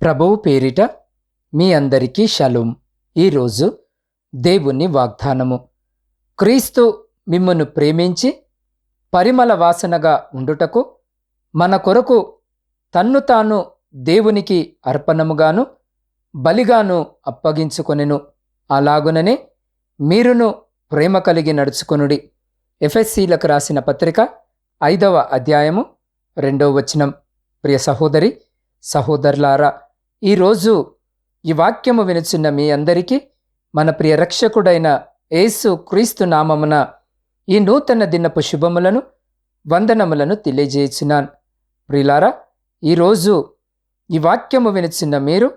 ప్రభువు పేరిట మీ అందరికీ షలోం. ఈరోజు దేవుని వాగ్దానము. క్రీస్తు మిమ్మను ప్రేమించి పరిమళ వాసనగా ఉండుటకు మన కొరకు తన్ను తాను దేవునికి అర్పణముగాను బలిగాను అప్పగించుకొనెను. అలాగుననే మీరును ప్రేమ కలిగి నడుచుకొనుడి. ఎఫ్ఎస్సీలకు రాసిన పత్రిక ఐదవ అధ్యాయము రెండవ వచనం. ప్రియ సహోదరి సహోదరులారా ఈరోజు ఈ వాక్యము వినుచున్న మీ అందరికీ మన ప్రియ రక్షకుడైన యేసు క్రీస్తు నామమున ఈ నూతన దినపు శుభములను వందనములను తెలియజేయుచున్నాను. ప్రియులారా ఈరోజు ఈ వాక్యము వినుచున్న మీరు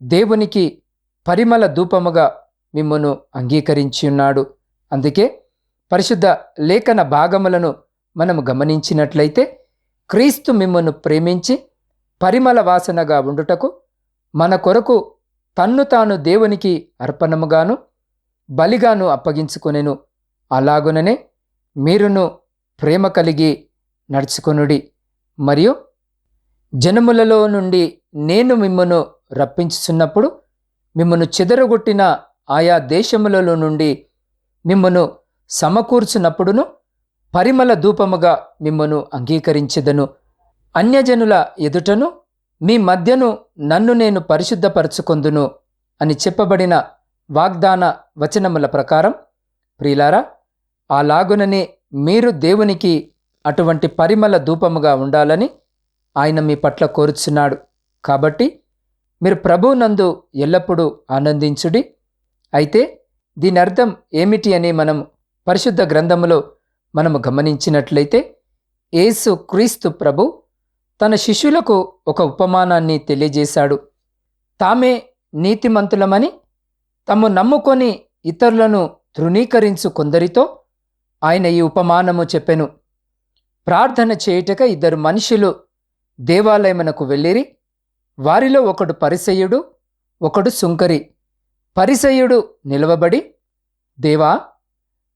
దేవునికి పరిమళ ధూపముగా మిమ్మను అంగీకరించి ఉన్నాడు అందుకే పరిశుద్ధ లేఖన భాగములను మనము గమనించినట్లయితే క్రీస్తు మిమ్మను ప్రేమించి పరిమళ వాసనగా ఉండుటకు మన కొరకు తన్ను తాను దేవునికి అర్పణముగాను బలిగాను అప్పగించుకొనెను. అలాగుననే మీరును ప్రేమ కలిగి నడుచుకొనుడి. మరియు జనములలో నుండి నేను మిమ్మను రప్పించుచున్నప్పుడు మిమ్మను చెదరగొట్టిన ఆయా దేశములలో నుండి మిమ్మను సమకూర్చున్నప్పుడును పరిమళ ధూపముగా మిమ్మను అంగీకరించెదను. అన్యజనుల ఎదుటను మీ మధ్యను నన్ను నేను పరిశుద్ధపరచుకొందును అని చెప్పబడిన వాగ్దాన వచనముల ప్రకారం ప్రియులారా అలాగుననే మీరు దేవునికి అటువంటి పరిమళ ధూపముగా ఉండాలని ఆయన మీ పట్ల కోరుచున్నాడు. కాబట్టి మీరు ప్రభువునందు ఎల్లప్పుడూ ఆనందించుడి. అయితే దీని అర్థం ఏమిటి అని మనం పరిశుద్ధ గ్రంథములో మనము గమనించినట్లయితే ఏసు క్రీస్తు ప్రభు తన శిష్యులకు ఒక ఉపమానాన్ని తెలియజేశాడు. తామే నీతిమంతులమని తము నమ్ముకొని ఇతరులను తృణీకరించు కొందరితో ఆయన ఈ ఉపమానము చెప్పెను. ప్రార్థన చేయుటక ఇద్దరు మనుషులు దేవాలయమునకు వెళ్ళిరి. వారిలో ఒకడు పరిసయుడు ఒకడు సుంకరి. పరిసయుడు నిలవబడి దేవా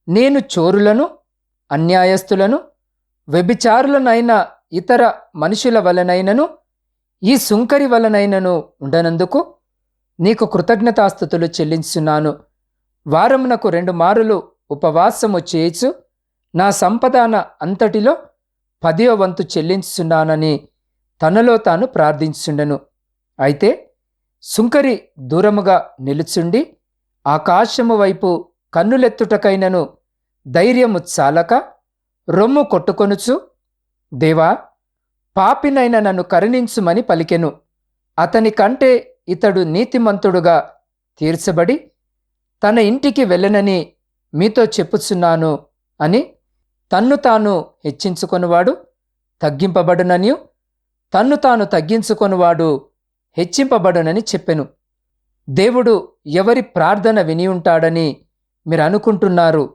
నేను చోరులను అన్యాయస్తులను వ్యభిచారులనైన ఇతర మనుషుల వలనైనను ఈ సుంకరి వలనైనను ఉండనందుకు నీకు కృతజ్ఞతాస్థుతులు చెల్లించున్నాను వారమునకు రెండు మారులు ఉపవాసము చేయిచు నా సంపదాన అంతటిలో పదివ వంతు చెల్లించున్నానని తనలో తాను ప్రార్థించుండెను. అయితే సుంకరి దూరముగా నిలుచుండి ఆకాశము వైపు కన్నులెత్తుటకైనను ధైర్యము చాలక రొమ్ము కొట్టుకొనుచు దేవా పాపినైన నన్ను కరుణించుమని పలికెను. అతని కంటే ఇతడు నీతిమంతుడుగా తీర్చబడి తన ఇంటికి వెళ్ళనని మీతో చెప్పుచున్నాను అని తన్ను తాను హెచ్చించుకొనివాడు తగ్గింపబడుననియు తన్ను తాను తగ్గించుకొనివాడు హెచ్చింపబడునని చెప్పెను. దేవుడు ఎవరి ప్రార్థన విని ఉంటాడని మీరు అనుకుంటున్నారు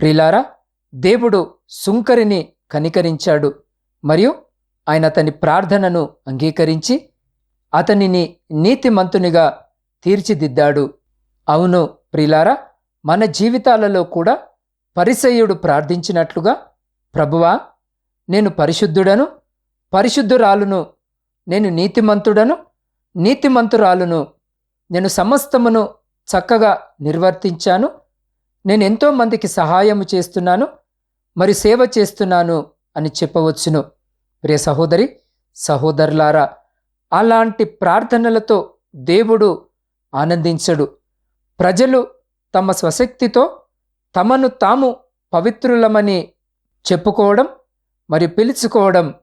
ప్రిలారా దేవుడు సుంకరిని కనికరించాడు. మరియు ఆయన అతని ప్రార్థనను అంగీకరించి అతనిని నీతిమంతునిగా తీర్చిదిద్దాడు. అవును ప్రిలారా మన జీవితాలలో కూడా పరిసయుడు ప్రార్థించినట్లుగా ప్రభువా నేను పరిశుద్ధుడను పరిశుద్ధురాలును నేను నీతిమంతుడను నీతిమంతురాలును నేను సమస్తమును చక్కగా నిర్వర్తించాను నేను ఎంతోమందికి సహాయము చేస్తున్నాను మరి సేవ చేస్తున్నాను అని చెప్పవచ్చును. ప్రియ సహోదరి సహోదరులారా అలాంటి ప్రార్థనలతో దేవుడు ఆనందించడు. ప్రజలు తమ స్వశక్తితో తమను తాము పవిత్రులమని చెప్పుకోవడం మరియు పిలుచుకోవడం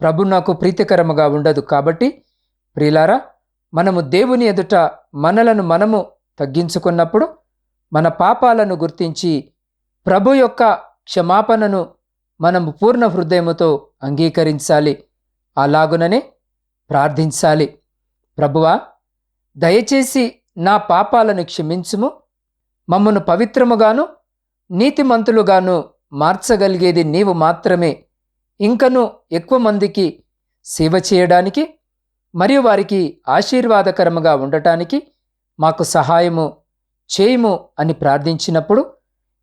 ప్రభు నాకు ప్రీతికరముగా ఉండదు. కాబట్టి ప్రియులారా మనము దేవుని ఎదుట మనలను మనము తగ్గించుకున్నప్పుడు మన పాపాలను గుర్తించి ప్రభు యొక్క క్షమాపణను మనం పూర్ణ హృదయముతో అంగీకరించాలి. అలాగుననే ప్రార్థించాలి. ప్రభువా దయచేసి నా పాపాలను క్షమించుము. మమ్మను పవిత్రముగాను నీతిమంతులుగాను మార్చగలిగేది నీవు మాత్రమే. ఇంకను ఎక్కువ మందికి సేవ చేయడానికి మరియు వారికి ఆశీర్వాదకరముగా ఉండటానికి మాకు సహాయము చేయము అని ప్రార్థించినప్పుడు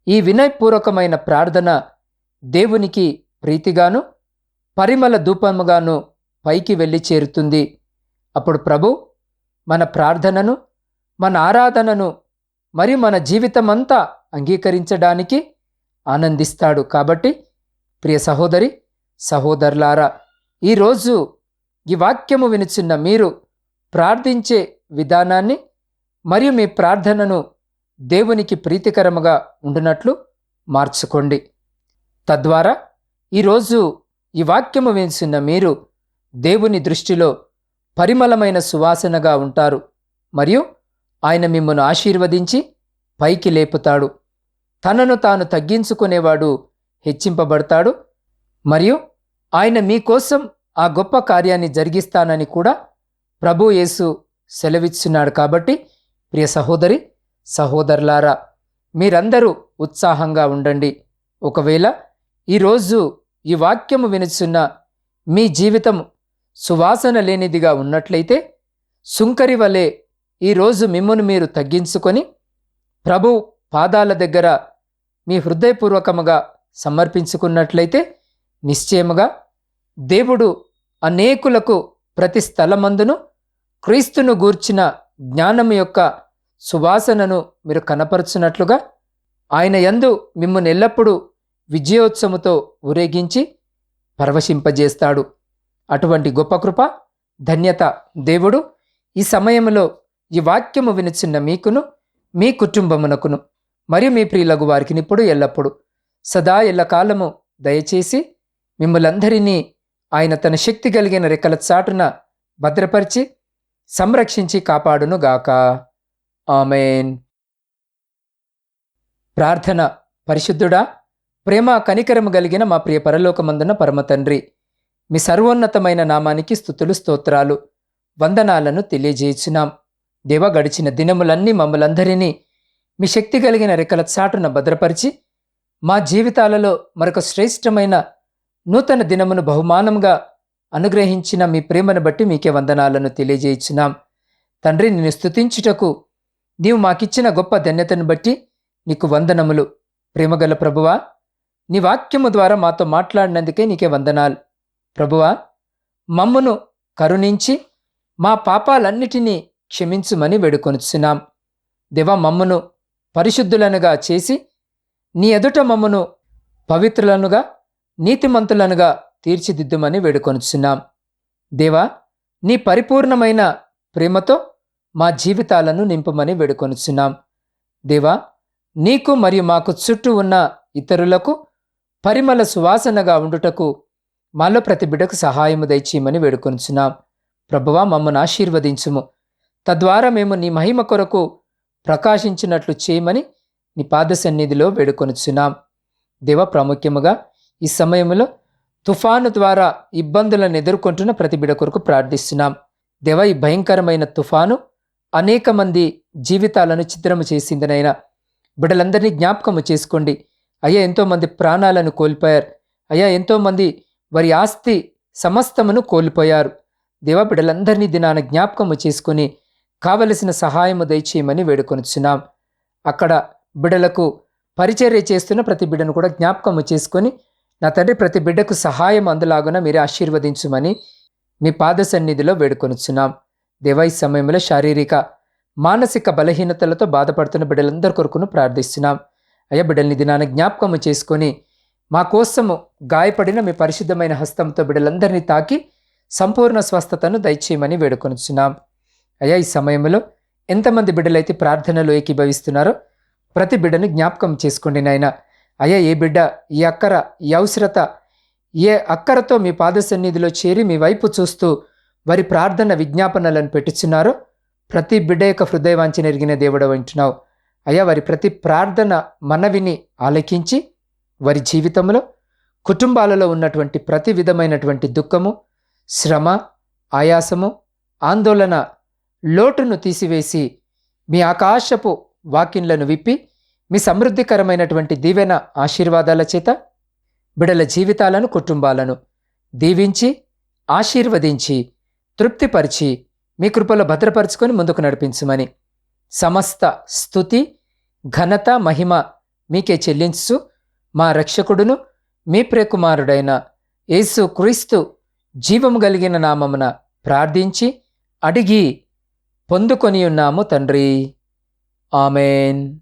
ఈ వినయపూర్వకమైన ప్రార్థన దేవునికి ప్రీతిగాను పరిమళ ధూపముగాను పైకి వెళ్ళి చేరుతుంది. అప్పుడు ప్రభు మన ప్రార్థనను మన ఆరాధనను మరియు మన జీవితమంతా అంగీకరించడానికి ఆనందిస్తాడు. కాబట్టి ప్రియ సహోదరి సహోదరులారా ఈరోజు ఈ వాక్యము వినుచున్న మీరు ప్రార్థించే విధానాన్ని మరియు మీ ప్రార్థనను దేవునికి ప్రీతికరముగా ఉండునట్లు మార్చుకోండి. తద్వారా ఈరోజు ఈ వాక్యము వేసిన మీరు దేవుని దృష్టిలో పరిమళమైన సువాసనగా ఉంటారు. మరియు ఆయన మిమ్మను ఆశీర్వదించి పైకి లేపుతాడు. తనను తాను తగ్గించుకునేవాడు హెచ్చింపబడతాడు. మరియు ఆయన మీకోసం ఆ గొప్ప కార్యాన్ని జరిగిస్తానని కూడా ప్రభు యేసు సెలవిస్తున్నాడు కాబట్టి ప్రియ సహోదరి సహోదరులారా మీరందరూ ఉత్సాహంగా ఉండండి. ఒకవేళ ఈరోజు ఈ వాక్యము వినుచున్న మీ జీవితం సువాసన లేనిదిగా ఉన్నట్లయితే సుంకరి వలె ఈరోజు మిమ్మును మీరు తగ్గించుకొని ప్రభు పాదాల దగ్గర మీ హృదయపూర్వకముగా సమర్పించుకున్నట్లయితే నిశ్చయముగా దేవుడు అనేకులకు ప్రతి స్థలమందును క్రీస్తును గూర్చిన జ్ఞానం యొక్క సువాసనను మీరు కనపరుచున్నట్లుగా ఆయన యందు మిమ్మల్ని ఎల్లప్పుడూ విజయోత్సవముతో ఊరేగించి పరవశింపజేస్తాడు. అటువంటి గొప్ప కృప ధన్యత దేవుడు ఈ సమయంలో ఈ వాక్యము వినిచిన్న మీకును మీ కుటుంబమునకును మరియు మీ ప్రియులగు వారికి ఇప్పుడు ఎల్లప్పుడు. సదా ఎల్లకాలము దయచేసి మిమ్మలందరినీ ఆయన తన శక్తి కలిగిన రెక్కల చాటున భద్రపరిచి సంరక్షించి కాపాడును గాక ఆమెన్. ప్రార్థన పరిశుద్ధుడా ప్రేమ కనికరము కలిగిన మా ప్రియ పరలోకమందున పరమతండ్రి మీ సర్వోన్నతమైన నామానికి స్థుతులు స్తోత్రాలు వందనాలను తెలియజేయుచున్నాం. దేవ గడిచిన దినములన్నీ మమ్మలందరినీ మీ శక్తి కలిగిన రెక్కల చాటున భద్రపరిచి మా జీవితాలలో మరొక శ్రేష్టమైన నూతన దినమును బహుమానంగా అనుగ్రహించిన మీ ప్రేమను బట్టి మీకే వందనాలను తెలియజేయుచున్నాం. తండ్రి నిన్ను స్తుతించుటకు నీవు మాకిచ్చిన గొప్ప ధన్యతను బట్టి నీకు వందనములు. ప్రేమగల ప్రభువా నీ వాక్యము ద్వారా మాతో మాట్లాడినందుకే నీకే వందనాలు. ప్రభువా మమ్మును కరుణించి మా పాపాలన్నిటినీ క్షమించుమని వేడుకొనుచున్నాం. దేవా మమ్మును పరిశుద్ధులనుగా చేసి నీ ఎదుట మమ్మను పవిత్రులనుగా నీతిమంతులనుగా తీర్చిదిద్దుమని వేడుకొనుచున్నాం. దేవా నీ పరిపూర్ణమైన ప్రేమతో మా జీవితాలను నింపమని వేడుకొనుచున్నాం. దేవా నీకు మరియు మాకు చుట్టూ ఉన్న ఇతరులకు పరిమళ సువాసనగా ఉండుటకు మాలో ప్రతి బిడకు సహాయము దయచేయమని వేడుకొనుచున్నాం. ప్రభువా మమ్మను ఆశీర్వదించుము. తద్వారా మేము నీ మహిమ కొరకు ప్రకాశించినట్లు చేయమని నీ పాద సన్నిధిలో వేడుకొనుచున్నాం. దేవ ప్రాముఖ్యముగా ఈ సమయంలో తుఫాను ద్వారా ఇబ్బందులను ఎదుర్కొంటున్న ప్రతి బిడ కొరకు ప్రార్థిస్తున్నాం. దేవ ఈ భయంకరమైన తుఫాను అనేక మంది జీవితాలను చిత్రము చేసిందనైనా బిడ్డలందరినీ జ్ఞాపకము చేసుకోండి. అయ్యా ఎంతోమంది ప్రాణాలను కోల్పోయారు. అయ్యా ఎంతోమంది వారి ఆస్తి సమస్తమును కోల్పోయారు. దేవ బిడ్డలందరినీ దినాన జ్ఞాపకము చేసుకుని కావలసిన సహాయము దయచేయమని వేడుకొనుచున్నాం. అక్కడ బిడ్డలకు పరిచర్య చేస్తున్న ప్రతి బిడ్డను కూడా జ్ఞాపకము చేసుకొని నా తండ్రి ప్రతి బిడ్డకు సహాయం అందులాగున మీరే ఆశీర్వదించుమని మీ పాద సన్నిధిలో వేడుకొనుచున్నాం. దేవా ఈ సమయంలో శారీరక మానసిక బలహీనతలతో బాధపడుతున్న బిడ్డలందరి కొరకును ప్రార్థిస్తున్నాం. అయ్యా బిడ్డల్ని దినాన జ్ఞాపకము చేసుకొని మా కోసము గాయపడిన మీ పరిశుద్ధమైన హస్తంతో బిడ్డలందరినీ తాకి సంపూర్ణ స్వస్థతను దయచేయమని వేడుకొనుచున్నాం. అయ్యా ఈ సమయంలో ఎంతమంది బిడ్డలైతే ప్రార్థనలో ఏకీభవిస్తున్నారో ప్రతి బిడ్డను జ్ఞాపకం చేసుకోండి నాయన. అయ్యా ఏ బిడ్డ ఈ అక్కర ఈ అవసరత ఏ అక్కరతో మీ పాద సన్నిధిలో చేరి మీ వైపు చూస్తూ వారి ప్రార్థన విజ్ఞాపనలను పెట్టుచున్నారో ప్రతి బిడ్డ యొక్క హృదయవాంఛన ఎరిగిన దేవుడు వింటున్నావు అయ్యా వారి ప్రతి ప్రార్థన మనవిని ఆలకించి వారి జీవితంలో కుటుంబాలలో ఉన్నటువంటి ప్రతి విధమైనటువంటి దుఃఖము శ్రమ ఆయాసము ఆందోళన లోటును తీసివేసి మీ ఆకాశపు వాకిన్లను విప్పి మీ సమృద్ధికరమైనటువంటి దీవెన ఆశీర్వాదాల చేత బిడల జీవితాలను కుటుంబాలను దీవించి ఆశీర్వదించి తృప్తిపరిచి మీ కృపలో భద్రపరుచుకొని ముందుకు నడిపించమని సమస్త స్థుతి ఘనత మహిమ మీకే చెల్లించు మా రక్షకుడును మీ ప్రియకుమారుడైన యేసు క్రీస్తు జీవము కలిగిన నామమున ప్రార్థించి అడిగి పొందుకొని ఉన్నాము తండ్రి. ఆమెన్.